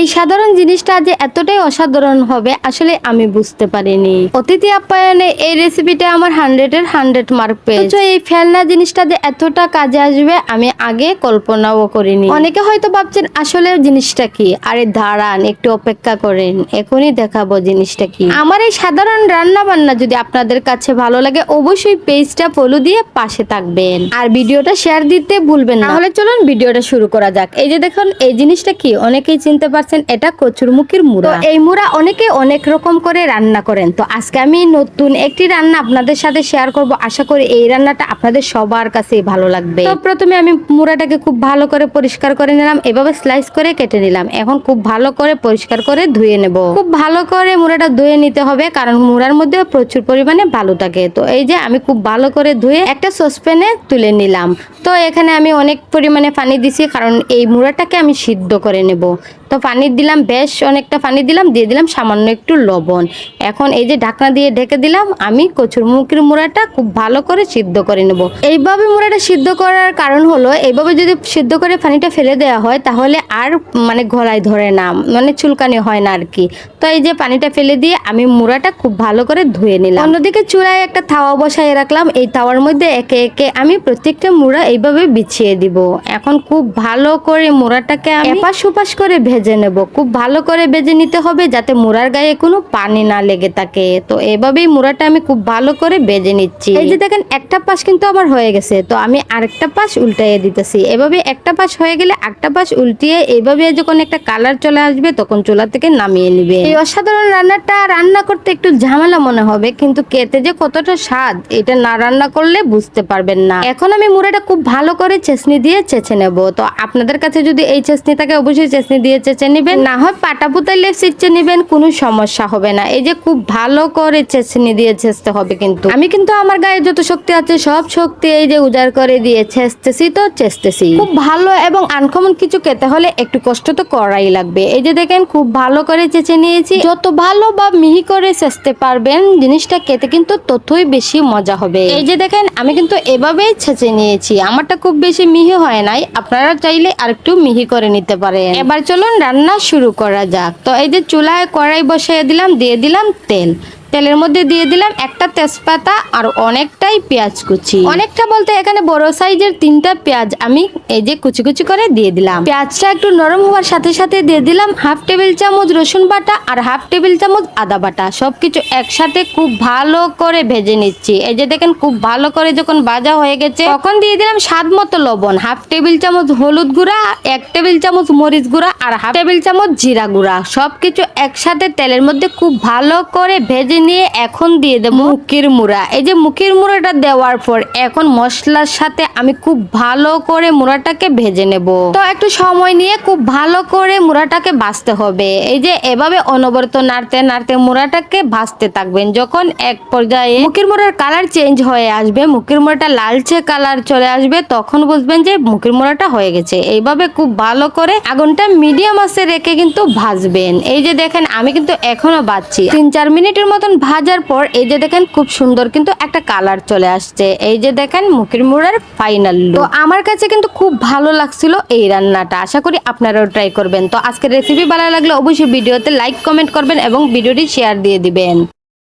এই সাধারণ জিনিসটা যে এতটাই অসাধারণ হবে, আসলে আমি বুঝতে পারিনি। অতিথি আপ্যায়নে এই রেসিপিটা আমার হান্ড্রেডের হান্ড্রেড মার্ক পেয়েছে। এই ফেলনা জিনিসটা যে এতটা কাজে আসবে, আমি আগে কল্পনাও করিনি। অনেকে হয়তো ভাবছেন, আসলে জিনিসটা কি? আরে দাঁড়ান, একটু অপেক্ষা করেন, এখনই দেখাবো জিনিসটা কি। আমার এই সাধারণ রান্না বান্না যদি আপনাদের কাছে ভালো লাগে, অবশ্যই পেজটা ফলো দিয়ে পাশে থাকবেন। আর ভিডিওটা শেয়ার দিতে ভুলবেন না। তাহলে চলুন ভিডিওটা শুরু করা যাক। এই যে দেখুন, এই জিনিসটা কি? অনেকেই চিনতে পারছেন এটা কচুরমুখির মুড়া। এই মুড়া অনেকে অনেক রকম করে রান্না করেন। তো আজকে আমি নতুন একটি রান্না আপনাদের সাথে শেয়ার করব। আশা করি এই রান্নাটা আপনাদের সবার কাছেই ভালো লাগবে। তো প্রথমে আমি মুড়াটাকে খুব ভালো করে পরিষ্কার করে নিলাম। এভাবে স্লাইস করে কেটে নিলাম। এখন খুব ভালো করে পরিষ্কার করে ধুয়ে নেব। খুব ভালো করে মুড়াটা ধুয়ে নিতে হবে কারণ মুড়ার মধ্যে প্রচুর পরিমাণে বালু থাকে। তো এই যে আমি খুব ভালো করে ধুয়ে একটা সসপ্যানে তুলে নিলাম। তো এখানে আমি অনেক পরিমাণে পানি দিছি কারণ এই মুড়াটাকে আমি সিদ্ধ করে নেব। তো পানি দিলাম, বেশ অনেকটা পানি দিলাম, দিয়ে দিলাম সামান্য একটু লবণ। এখন এই যে ঢাকনা দিয়ে ঢেকে দিলাম, আমি কচুর মুখির মুড়াটা খুব ভালো করে সিদ্ধ করে নেব। এইভাবে মুড়াটা সিদ্ধ করার কারণ হলো, এইভাবে যদি সিদ্ধ করে পানিটা ফেলে দেওয়া হয়, তাহলে আর মানে গলায় ধরে না মানে চুলকানি হয় না আর কি তো এই যে পানিটা ফেলে দিয়ে আমি মুড়াটা খুব ভালো করে ধুয়ে নিলাম। অন্যদিকে চূড়ায় একটা থাওয়া বসায় রাখলাম, এই থাওয়ার মধ্যে একে একে আমি প্রত্যেকটা মুড়া এইভাবে বিছিয়ে দিব। এখন খুব ভালো করে মুড়াটাকে আমি এপাশ ওপাশ করে ভেজে নেব। খুব ভালো করে বেজে নিতে হবে যাতে মুড়ার গায়ে কোনো পানি না লেগে থাকে। তো এভাবেই মুড়াটা আমি খুব ভালো করে বেজে নিচ্ছি। এই যে দেখেন, একটা পাশ কিন্তু আমার হয়ে গেছে। তো আমি আরেকটা পাশ উল্টাইয়ে দিতেছি। এভাবে একটা পাশ হয়ে গেলে একটা পাশ উল্টিয়ে এইভাবে যখন একটা কালার চলে আসবে, তখন চুলা থেকে নামিয়ে নিবে। এই অসাধারণ রান্নাটা রান্না করতে একটু ঝামেলা মনে হবে, কিন্তু খেতে যে কতটা স্বাদ, এটা না রান্না করলে বুঝতে পারবেন না। এখন আমি মুড়াটা খুব ভালো করে চেসনি দিয়ে চেঁচে নেব। তো আপনাদের কাছে যদি এই চেসনি থাকে, অবশ্যই চেসনি দিয়ে চেঁচে নেবেন? না হয় পাটা পুতাইলে চেঁচে নেবেন, কোনো সমস্যা হবে না। এই যে খুব ভালো করে চেঁচনি দিয়ে ছেঁচতে হবে কিন্তু। আমি কিন্তু আমার গায়ে যত শক্তি আছে, সব শক্তি এই যে উজাড় করে দিয়ে ছেঁচতেছি তো চেঁচতেছি খুব ভালো এবং আনকমন কিছু খেতে হলে একটু কষ্ট তো করাই লাগবে। এই যে দেখেন, খুব ভালো করে চেঁচে নিয়েছি। যত ভালো বা মিহি করে চেঁচতে পারবেন, জিনিসটা খেতে কিন্তু ততই বেশি মজা হবে। এই যে দেখেন, আমি কিন্তু এভাবেই ছেঁচে নিয়েছি। আমারটা খুব বেশি মিহি হয় নাই। আপনারা চাইলে আরেকটু মিহি করে নিতে পারেন। এবার চলুন রান্না শুরু করা যাক। তো এই যে চুলায় কড়াই বসিয়ে দিলাম দিয়ে দিলাম তেল। তেলের মধ্যে দিয়ে দিলাম একটা তেজপাতা আর অনেকটাই পেঁয়াজ কুচি। অনেকটা বলতে এখানে বড় সাইজের তিনটা পেঁয়াজ আমি এই যে কুচি কুচি করে দিয়ে দিলাম। পেঁয়াজটা একটু নরম হওয়ার সাথে সাথে দিয়ে দিলাম হাফ টেবিল চামচ রসুন বাটা আর হাফ টেবিল চামচ আদা বাটা। সবকিছু একসাথে খুব ভালো করে ভেজে নিচ্ছি। এই যে দেখেন খুব ভালো করে যখন ভাজা হয়ে গেছে, তখন দিয়ে দিলাম স্বাদ মতো লবণ। হাফ টেবিল চামচ হলুদ গুঁড়া, এক টেবিল চামচ মরিচ গুঁড়া আর হাফ টেবিল চামচ জিরা গুঁড়া। সবকিছু একসাথে তেলের মধ্যে খুব ভালো করে ভেজে নিয়ে এখন দিয়ে দেবো মুখির মুড়া। এই যে মুখির মুড়াটা দেওয়ার পর এখন মশলার সাথে আমি খুব ভালো করে মুড়াটাকে ভেজে নেব। তো একটু সময় নিয়ে খুব ভালো করে মুড়াটাকে ভাজতে হবে। এই যে এভাবে অনবরত নাড়তে নাড়তে মুড়াটাকে ভাজতে থাকবেন। যখন এক পর্যায়ে মুখির মুড়ার কালার চেঞ্জ হয়ে আসবে, মুখের মুড়াটা লালচে কালার চলে আসবে, তখন বুঝবেন যে মুখের মুড়াটা হয়ে গেছে। এইভাবে খুব ভালো করে আগুনটা মিডিয়াম আছে রেখে কিন্তু ভাজবেন। এই যে দেখেন, আমি কিন্তু এখনও বাজছি তিন চার মিনিটের মতন ভাজার পর এই যে দেখেন খুব সুন্দর কিন্তু একটা কালার চলে আসছে। এই যে দেখেন মুখের মুড়ার ফাইনাল তো আমার কাছে কিন্তু খুব ভালো লাগছিল এই রান্নাটা। আশা করি আপনারাও ট্রাই করবেন। তো আজকের রেসিপি ভালো লাগলে অবশ্যই ভিডিওতে লাইক কমেন্ট করবেন এবং ভিডিওটি শেয়ার দিয়ে দিবেন।